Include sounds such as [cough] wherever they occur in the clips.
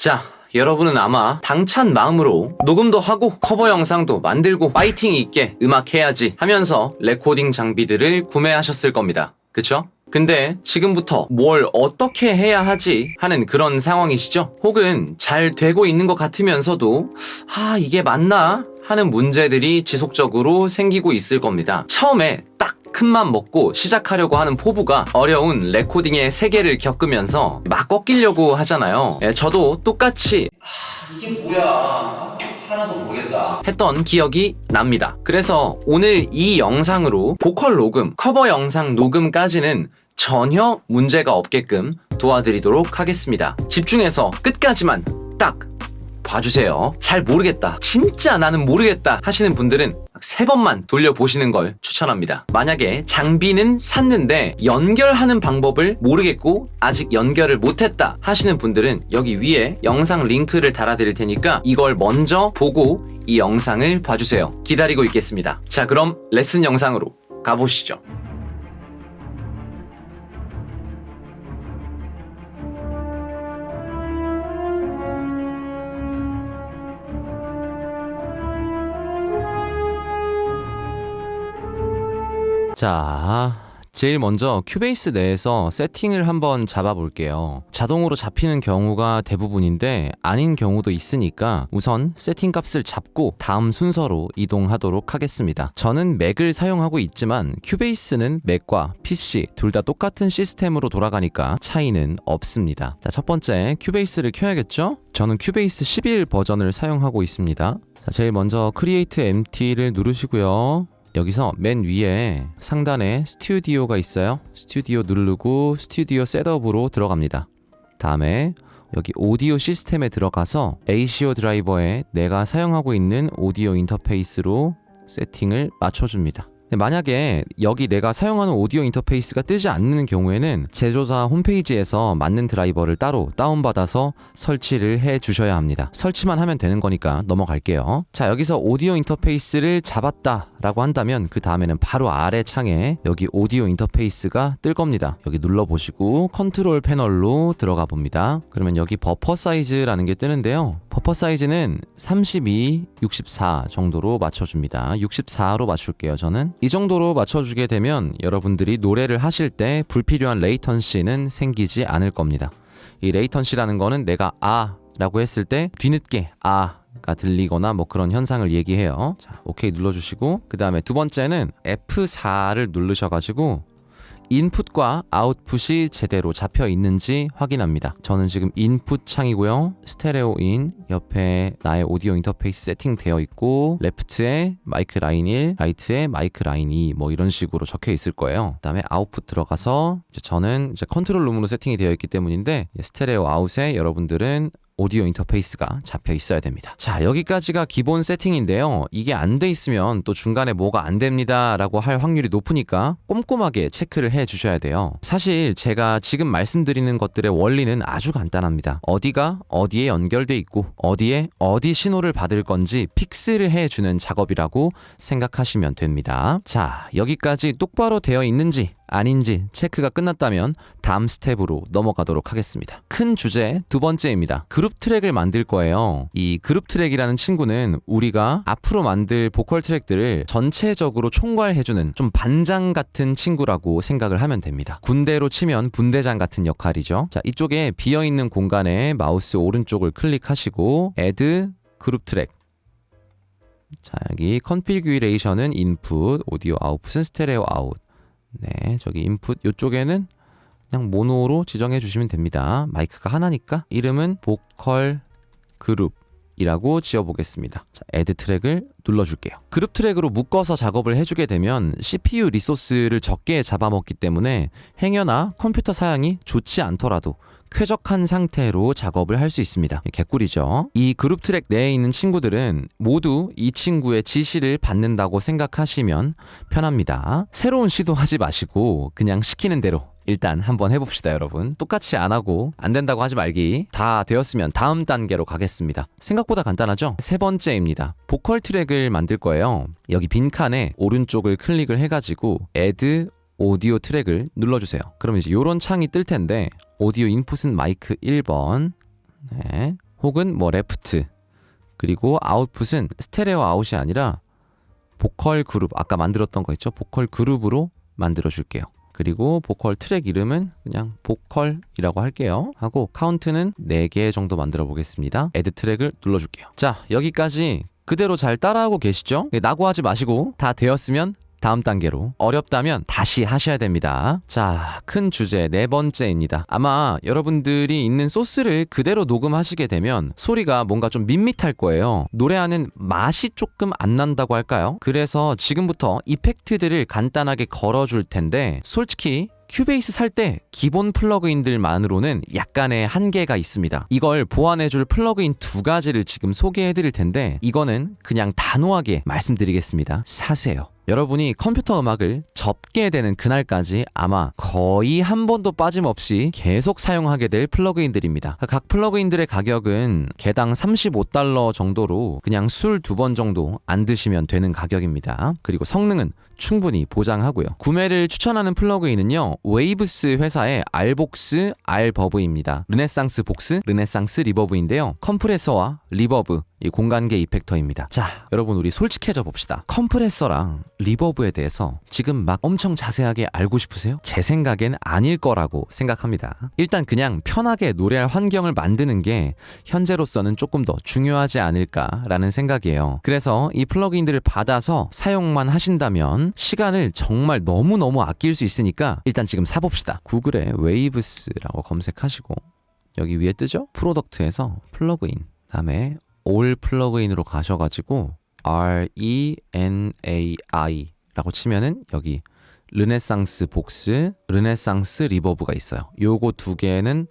자, 여러분은 아마 당찬 마음으로 녹음도 하고 커버 영상도 만들고 파이팅 있게 음악 해야지 하면서 레코딩 장비들을 구매하셨을 겁니다. 그쵸? 근데 지금부터 뭘 어떻게 해야 하지 하는 그런 상황이시죠? 혹은 잘 되고 있는 것 같으면서도 아, 이게 맞나? 하는 문제들이 지속적으로 생기고 있을 겁니다. 처음에 딱 큰맘 먹고 시작하려고 하는 포부가 어려운 레코딩의 세계를 겪으면서 막 꺾이려고 하잖아요. 예, 저도 똑같이 아, 이게 뭐야 하나도 모르겠다 했던 기억이 납니다. 그래서 오늘 이 영상으로 보컬 녹음, 커버 영상 녹음까지는 전혀 문제가 없게끔 도와드리도록 하겠습니다. 집중해서 끝까지만 딱 봐주세요. 잘 모르겠다. 진짜 나는 모르겠다 하시는 분들은 세 번만 돌려보시는 걸 추천합니다. 만약에 장비는 샀는데 연결하는 방법을 모르겠고 아직 연결을 못했다 하시는 분들은 여기 위에 영상 링크를 달아드릴 테니까 이걸 먼저 보고 이 영상을 봐주세요. 기다리고 있겠습니다. 자, 그럼 레슨 영상으로 가보시죠. 자, 제일 먼저 큐베이스 내에서 세팅을 한번 잡아볼게요. 자동으로 잡히는 경우가 대부분인데 아닌 경우도 있으니까 우선 세팅 값을 잡고 다음 순서로 이동하도록 하겠습니다. 저는 맥을 사용하고 있지만 큐베이스는 맥과 PC 둘 다 똑같은 시스템으로 돌아가니까 차이는 없습니다. 자, 첫 번째 큐베이스를 켜야겠죠? 저는 큐베이스 11 버전을 사용하고 있습니다. 자, 제일 먼저 크리에이트 MT를 누르시고요. 여기서 맨 위에 상단에 스튜디오가 있어요. 스튜디오 누르고 스튜디오 셋업으로 들어갑니다. 다음에 여기 오디오 시스템에 들어가서 ACO 드라이버에 내가 사용하고 있는 오디오 인터페이스로 세팅을 맞춰줍니다. 만약에 여기 내가 사용하는 오디오 인터페이스가 뜨지 않는 경우에는 제조사 홈페이지에서 맞는 드라이버를 따로 다운받아서 설치를 해 주셔야 합니다. 설치만 하면 되는 거니까 넘어갈게요. 자, 여기서 오디오 인터페이스를 잡았다 라고 한다면 그 다음에는 바로 아래 창에 여기 오디오 인터페이스가 뜰 겁니다. 여기 눌러보시고 컨트롤 패널로 들어가 봅니다. 그러면 여기 버퍼 사이즈라는 게 뜨는데요. 버퍼 사이즈는 32, 64 정도로 맞춰줍니다. 64로 맞출게요, 저는. 이 정도로 맞춰주게 되면 여러분들이 노래를 하실 때 불필요한 레이턴시는 생기지 않을 겁니다. 이 레이턴시라는 거는 내가 아 라고 했을 때 뒤늦게 아 가 들리거나 뭐 그런 현상을 얘기해요. 자, 오케이 눌러주시고 그 다음에 두 번째는 F4를 누르셔가지고 인풋과 아웃풋이 제대로 잡혀 있는지 확인합니다. 저는 지금 인풋 창이고요. 스테레오 인 옆에 나의 오디오 인터페이스 세팅 되어 있고 레프트에 마이크 라인 1, 라이트에 마이크 라인 2 뭐 이런 식으로 적혀 있을 거예요. 그다음에 아웃풋 들어가서 이제 저는 이제 컨트롤 룸으로 세팅이 되어 있기 때문인데 스테레오 아웃에 여러분들은 오디오 인터페이스가 잡혀 있어야 됩니다. 자, 여기까지가 기본 세팅인데요. 이게 안 돼 있으면 또 중간에 뭐가 안 됩니다 라고 할 확률이 높으니까 꼼꼼하게 체크를 해 주셔야 돼요. 사실 제가 지금 말씀드리는 것들의 원리는 아주 간단합니다. 어디가 어디에 연결돼 있고 어디에 어디 신호를 받을 건지 픽스를 해 주는 작업이라고 생각하시면 됩니다. 자, 여기까지 똑바로 되어 있는지 아닌지 체크가 끝났다면 다음 스텝으로 넘어가도록 하겠습니다. 큰 주제 두 번째입니다. 그룹 트랙을 만들 거예요. 이 그룹 트랙이라는 친구는 우리가 앞으로 만들 보컬 트랙들을 전체적으로 총괄해주는 좀 반장 같은 친구라고 생각을 하면 됩니다. 군대로 치면 분대장 같은 역할이죠. 자, 이쪽에 비어있는 공간에 마우스 오른쪽을 클릭하시고 Add 그룹 트랙 자 여기 컨피규레이션은 인풋, 오디오 아웃풋은 스테레오 아웃 네, 저기 인풋 이쪽에는 그냥 모노로 지정해 주시면 됩니다. 마이크가 하나니까 이름은 보컬 그룹 이라고 지어 보겠습니다. 자, 애드 트랙을 눌러 줄게요. 그룹 트랙으로 묶어서 작업을 해 주게 되면 CPU 리소스를 적게 잡아먹기 때문에 행여나 컴퓨터 사양이 좋지 않더라도 쾌적한 상태로 작업을 할 수 있습니다. 개꿀이죠. 이 그룹 트랙 내에 있는 친구들은 모두 이 친구의 지시를 받는다고 생각하시면 편합니다. 새로운 시도 하지 마시고 그냥 시키는 대로 일단 한번 해봅시다, 여러분. 똑같이 안 하고 안 된다고 하지 말기. 다 되었으면 다음 단계로 가겠습니다. 생각보다 간단하죠? 세 번째입니다. 보컬 트랙을 만들 거예요. 여기 빈칸에 오른쪽을 클릭을 해가지고 add 오디오 트랙을 눌러주세요. 그럼 이제 이런 창이 뜰 텐데 오디오 인풋은 마이크 1번, 네. 혹은 뭐 레프트 그리고 아웃풋은 스테레오 아웃이 아니라 보컬 그룹 아까 만들었던 거 있죠? 보컬 그룹으로 만들어 줄게요. 그리고 보컬 트랙 이름은 그냥 보컬이라고 할게요. 하고 카운트는 4개 정도 만들어 보겠습니다. 애드 트랙을 눌러 줄게요. 자, 여기까지 그대로 잘 따라하고 계시죠? 예, 낙오하지 마시고 다 되었으면 다음 단계로 어렵다면 다시 하셔야 됩니다. 자, 큰 주제 네 번째입니다. 아마 여러분들이 있는 소스를 그대로 녹음하시게 되면 소리가 뭔가 좀 밋밋할 거예요. 노래하는 맛이 조금 안 난다고 할까요? 그래서 지금부터 이펙트들을 간단하게 걸어줄 텐데 솔직히 큐베이스 살 때 기본 플러그인들만으로는 약간의 한계가 있습니다. 이걸 보완해줄 플러그인 두 가지를 지금 소개해드릴 텐데 이거는 그냥 단호하게 말씀드리겠습니다. 사세요. 여러분이 컴퓨터 음악을 접게 되는 그날까지 아마 거의 한 번도 빠짐없이 계속 사용하게 될 플러그인들입니다. 각 플러그인들의 가격은 개당 35달러 정도로 그냥 술 두 번 정도 안 드시면 되는 가격입니다. 그리고 성능은 충분히 보장하고요. 구매를 추천하는 플러그인은요. 웨이브스 회사의 알복스 알버브입니다. 르네상스 복스, 르네상스 리버브인데요. 컴프레서와 리버브 이 공간계 이펙터입니다. 자, 여러분 우리 솔직해져 봅시다. 컴프레서랑 리버브에 대해서 지금 막 엄청 자세하게 알고 싶으세요? 제 생각엔 아닐 거라고 생각합니다. 일단 그냥 편하게 노래할 환경을 만드는 게 현재로서는 조금 더 중요하지 않을까라는 생각이에요. 그래서 이 플러그인들을 받아서 사용만 하신다면 시간을 정말 너무너무 아낄 수 있으니까 일단 지금 사봅시다. 구글에 웨이브스라고 검색하시고 여기 위에 뜨죠? 프로덕트에서 플러그인 다음에 올 플러그인으로 가셔가지고 R E N A I라고 치면은 여기 르네상스 복스, 르네상스 리버브가 있어요. 요거 두 개는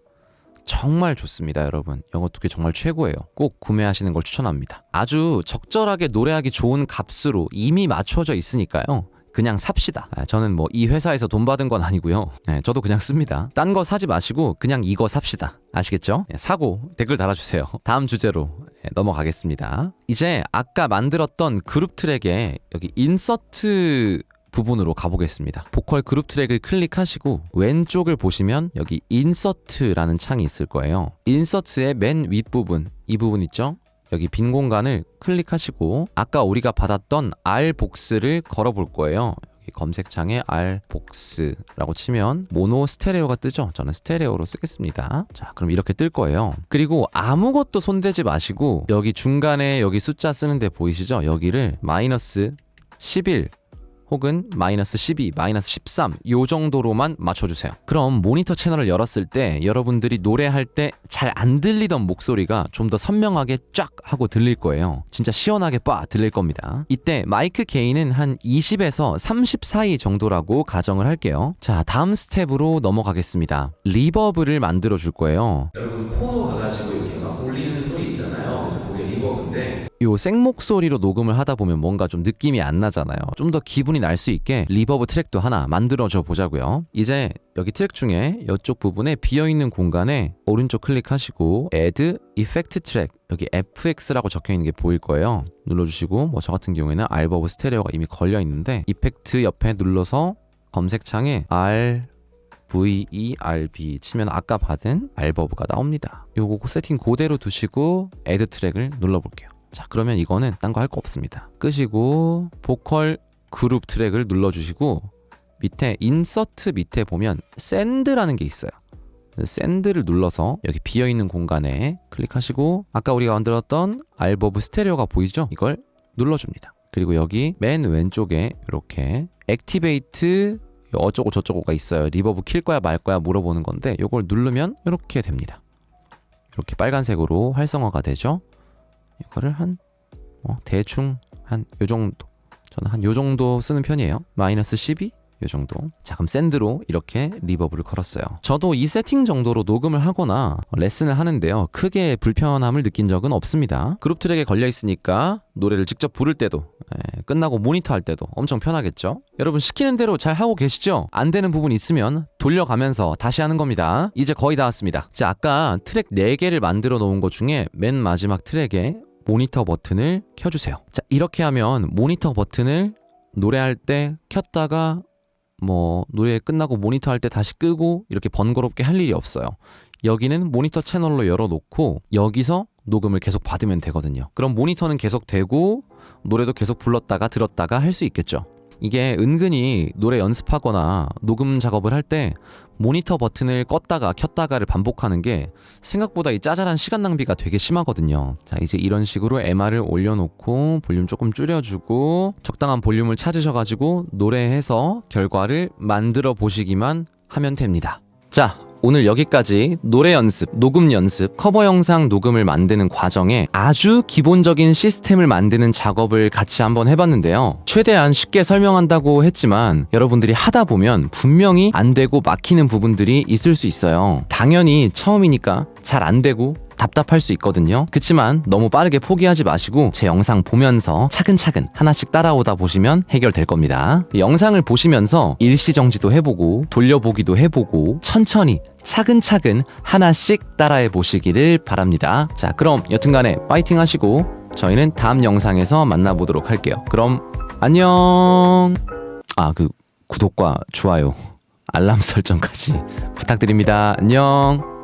정말 좋습니다, 여러분. 영어 두 개 정말 최고예요. 꼭 구매하시는 걸 추천합니다. 아주 적절하게 노래하기 좋은 값으로 이미 맞춰져 있으니까요. 그냥 삽시다. 아, 저는 뭐 이 회사에서 돈 받은 건 아니고요. 네, 저도 그냥 씁니다. 딴 거 사지 마시고 그냥 이거 삽시다. 아시겠죠? 네, 사고 댓글 달아주세요. [laughs] 다음 주제로 네, 넘어가겠습니다. 이제 아까 만들었던 그룹 트랙에 여기 인서트 부분으로 가보겠습니다. 보컬 그룹 트랙을 클릭하시고 왼쪽을 보시면 여기 인서트라는 창이 있을 거예요. 인서트의 맨 윗부분 이 부분 있죠? 여기 빈 공간을 클릭하시고 아까 우리가 받았던 R 복스를 걸어 볼 거예요. 검색창에 R 복스라고 치면 모노 스테레오가 뜨죠. 저는 스테레오로 쓰겠습니다. 자, 그럼 이렇게 뜰 거예요. 그리고 아무것도 손대지 마시고 여기 중간에 여기 숫자 쓰는데 보이시죠? 여기를 마이너스 11 혹은 마이너스 12, 마이너스 13, 요 정도로만 맞춰주세요. 그럼 모니터 채널을 열었을 때 여러분들이 노래할 때 잘 안 들리던 목소리가 좀 더 선명하게 쫙 하고 들릴 거예요. 진짜 시원하게 빠 들릴 겁니다. 이때 마이크 게인은 한 20에서 30 사이 정도라고 가정을 할게요. 자, 다음 스텝으로 넘어가겠습니다. 리버브를 만들어 줄 거예요. 여러분 코너 가가지고 이렇게 막 올리는 소리 있잖아요. 그래서 그게 리버브인데 요 생목소리로 녹음을 하다 보면 뭔가 좀 느낌이 안 나잖아요. 좀 더 기분이 날 수 있게 리버브 트랙도 하나 만들어줘 보자고요. 이제 여기 트랙 중에 이쪽 부분에 비어있는 공간에 오른쪽 클릭하시고 Add Effect Track 여기 FX라고 적혀 있는 게 보일 거예요. 눌러주시고 뭐 저 같은 경우에는 알버브 스테레오가 이미 걸려 있는데 이펙트 옆에 눌러서 검색창에 R VERB 치면 아까 받은 알버브가 나옵니다. 요거 세팅 그대로 두시고 애드 트랙을 눌러볼게요. 자 그러면 이거는 딴 거할거 없습니다. 끄시고 보컬 그룹 트랙을 눌러주시고 밑에 인서트 밑에 보면 샌드라는 게 있어요. 샌드를 눌러서 여기 비어있는 공간에 클릭하시고 아까 우리가 만들었던 알버브 스테레오가 보이죠? 이걸 눌러줍니다. 그리고 여기 맨 왼쪽에 이렇게 액티베이트 어쩌고 저쩌고가 있어요. 리버브 킬 거야 말 거야 물어보는 건데 이걸 누르면 이렇게 됩니다. 이렇게 빨간색으로 활성화가 되죠. 이거를 한 어, 대충 한 요 정도 저는 한 요 정도 쓰는 편이에요. 마이너스 12? 요 정도. 자, 그럼 샌드로 이렇게 리버브를 걸었어요. 저도 이 세팅 정도로 녹음을 하거나 레슨을 하는데요. 크게 불편함을 느낀 적은 없습니다. 그룹 트랙에 걸려 있으니까 노래를 직접 부를 때도 예, 끝나고 모니터 할 때도 엄청 편하겠죠? 여러분 시키는 대로 잘 하고 계시죠? 안 되는 부분 있으면 돌려가면서 다시 하는 겁니다. 이제 거의 다 왔습니다. 자, 아까 트랙 4개를 만들어 놓은 것 중에 맨 마지막 트랙에 모니터 버튼을 켜주세요. 자, 이렇게 하면 모니터 버튼을 노래할 때 켰다가 뭐 노래 끝나고 모니터 할 때 다시 끄고 이렇게 번거롭게 할 일이 없어요. 여기는 모니터 채널로 열어놓고 여기서 녹음을 계속 받으면 되거든요. 그럼 모니터는 계속 되고 노래도 계속 불렀다가 들었다가 할 수 있겠죠. 이게 은근히 노래 연습하거나 녹음 작업을 할 때 모니터 버튼을 껐다가 켰다가를 반복하는 게 생각보다 이 짜잘한 시간 낭비가 되게 심하거든요. 자, 이제 이런 식으로 MR을 올려놓고 볼륨 조금 줄여주고 적당한 볼륨을 찾으셔가지고 노래해서 결과를 만들어 보시기만 하면 됩니다. 자, 오늘 여기까지 노래 연습, 녹음 연습, 커버 영상 녹음을 만드는 과정에 아주 기본적인 시스템을 만드는 작업을 같이 한번 해봤는데요. 최대한 쉽게 설명한다고 했지만 여러분들이 하다 보면 분명히 안 되고 막히는 부분들이 있을 수 있어요. 당연히 처음이니까 잘 안 되고 답답할 수 있거든요. 그치만 너무 빠르게 포기하지 마시고 제 영상 보면서 차근차근 하나씩 따라오다 보시면 해결될 겁니다. 이 영상을 보시면서 일시정지도 해보고 돌려보기도 해보고 천천히 차근차근 하나씩 따라해 보시기를 바랍니다. 자, 그럼 여튼간에 파이팅 하시고 저희는 다음 영상에서 만나보도록 할게요. 그럼 안녕. 아, 그 구독과 좋아요, 알람 설정까지 부탁드립니다. 안녕.